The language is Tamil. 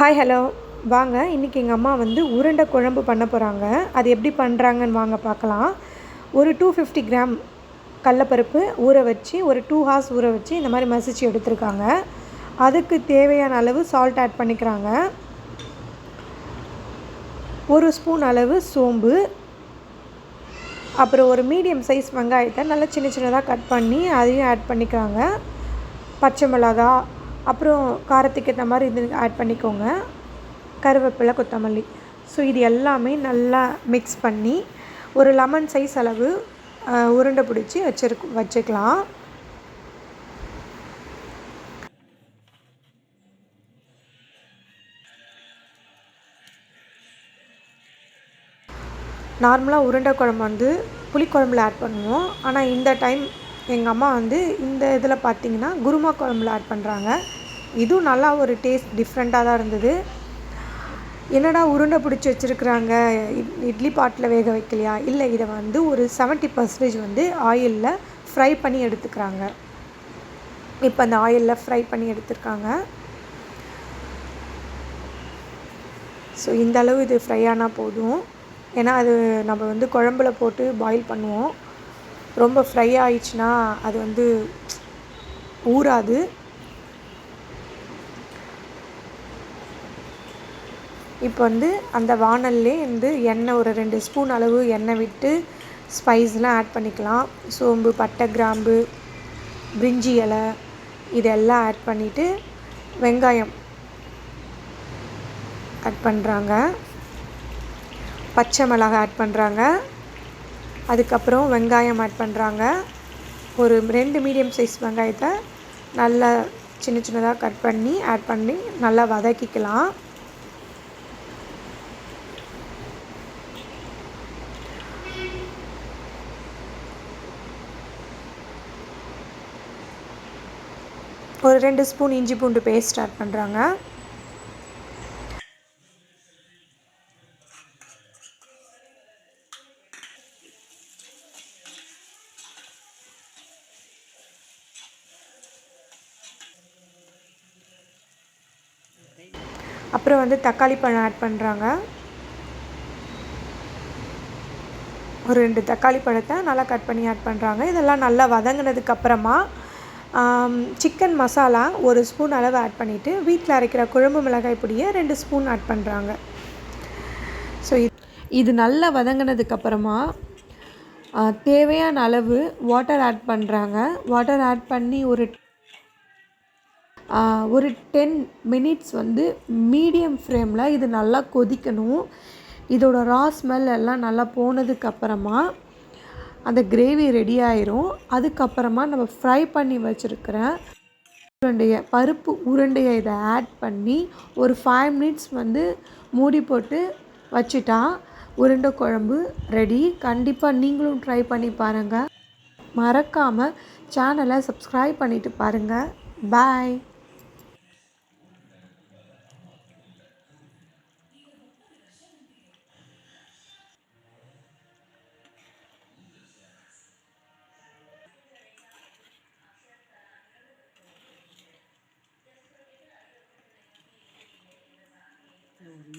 ஹாய் ஹலோ வாங்க இன்றைக்கி எங்கள் அம்மா வந்து உருண்டை குழம்பு பண்ண போகிறாங்க அது எப்படி பண்ணுறாங்கன்னு வாங்க பார்க்கலாம். ஒரு டூ ஃபிஃப்டி கிராம் கடலப்பருப்பு ஊற வச்சு ஒரு டூ ஹார்ஸ் ஊற வச்சு இந்த மாதிரி மசிச்சு எடுத்திருக்காங்க. அதுக்கு தேவையான அளவு சால்ட் ஆட் பண்ணிக்கிறாங்க. ஒரு ஸ்பூன் அளவு சோம்பு. அப்புறம் ஒரு மீடியம் சைஸ் வெங்காயத்தை நல்லா சின்ன சின்னதாக கட் பண்ணி அதையும் ஆட் பண்ணிக்கிறாங்க. பச்சை மிளகா அப்புறம் காரத்துக்கு ஏற்ற மாதிரி இது ஆட் பண்ணிக்கோங்க. கருவேப்பிலை கொத்தமல்லி. ஸோ இது எல்லாமே நல்லா மிக்ஸ் பண்ணி ஒரு லெமன் சைஸ் அளவு உருண்டை பிடிச்சி வச்சிருக்கு வச்சுக்கலாம். நார்மலாக உருண்டை குழம்பு வந்து புளிக்குழம்புல ஆட் பண்ணுவோம். ஆனால் இந்த டைம் எங்கள் அம்மா வந்து இந்த இதில் பார்த்தீங்கன்னா குருமா குழம்புல ஆட் பண்ணுறாங்க இதுவும் நல்லா ஒரு டேஸ்ட் டிஃப்ரெண்ட்டாக தான் இருந்தது. என்னடா உருண்டை பிடிச்சி வச்சுருக்குறாங்க? இட்லி பாட்டில் வேக வைக்கலையா? இல்லை இதை வந்து ஒரு செவன்ட்டி பர்சன்டேஜ் வந்து ஆயிலில் ஃப்ரை பண்ணி எடுத்துக்கிறாங்க. இப்போ அந்த ஆயிலில் ஃப்ரை பண்ணி எடுத்துருக்காங்க. ஸோ இந்த அளவு இது ஃப்ரை ஆனால் போதும். ஏன்னா அது நம்ம வந்து குழம்புல போட்டு பாயில் பண்ணுவோம். ரொம்ப ஃப்ரை ஆயிடுச்சுன்னா அது வந்து ஊறாது. இப்போ வந்து அந்த வானல்லே வந்து எண்ணெய் ஒரு ரெண்டு ஸ்பூன் அளவு எண்ணெய் விட்டு ஸ்பைஸ்லாம் ஆட் பண்ணிக்கலாம். சோம்பு பட்டை கிராம்பு பிரிஞ்சி இலை இதெல்லாம் ஆட் பண்ணிவிட்டு வெங்காயம் ஆட் பண்ணுறாங்க பச்சை மிளகாய் ஆட் பண்ணுறாங்க அதுக்கப்புறம் வெங்காயம் ஆட் பண்ணுறாங்க ஒரு ரெண்டு மீடியம் சைஸ் வெங்காயத்தை நல்லா சின்ன சின்னதாக கட் பண்ணி ஆட் பண்ணி நல்லா வதக்கிக்கலாம். ஒரு ரெண்டு ஸ்பூன் இஞ்சி பூண்டு பேஸ்ட் ஆட் பண்ணுறாங்க அப்புறம் வந்து தக்காளி பழம் ஆட் பண்ணுறாங்க ஒரு ரெண்டு தக்காளி பழத்தை நல்லா கட் பண்ணி ஆட் பண்ணுறாங்க இதெல்லாம் நல்லா வதங்கினதுக்கு அப்புறமா சிக்கன் மசாலா ஒரு ஸ்பூன் அளவு ஆட் பண்ணிவிட்டு வீட்டில் அரைக்கிற குழம்பு மிளகாய் பொடியை ரெண்டு ஸ்பூன் ஆட் பண்ணுறாங்க ஸோ இது நல்லா வதங்கினதுக்கப்புறமா தேவையான அளவு வாட்டர் ஆட் பண்ணுறாங்க வாட்டர் ஆட் பண்ணி ஒரு ஒரு டென் மினிட்ஸ் வந்து மீடியம் ஃப்ளேமில் இது நல்லா கொதிக்கணும். இதோட ரா ஸ்மெல் எல்லாம் நல்லா போனதுக்கப்புறமா அந்த கிரேவி ரெடி ஆயிரும். அதுக்கப்புறமா நம்ம ஃப்ரை பண்ணி வச்சுருக்கிற உருண்டையை பருப்பு உருண்டையை இதை ஆட் பண்ணி ஒரு ஃபைவ் மினிட்ஸ் வந்து மூடி போட்டு வச்சுட்டா உருண்டை குழம்பு ரெடி கண்டிப்பாக நீங்களும் ட்ரை பண்ணி பாருங்கள் மறக்காமல் சேனலை சப்ஸ்கிரைப் பண்ணிவிட்டு பாருங்கள் பாய் ஒரு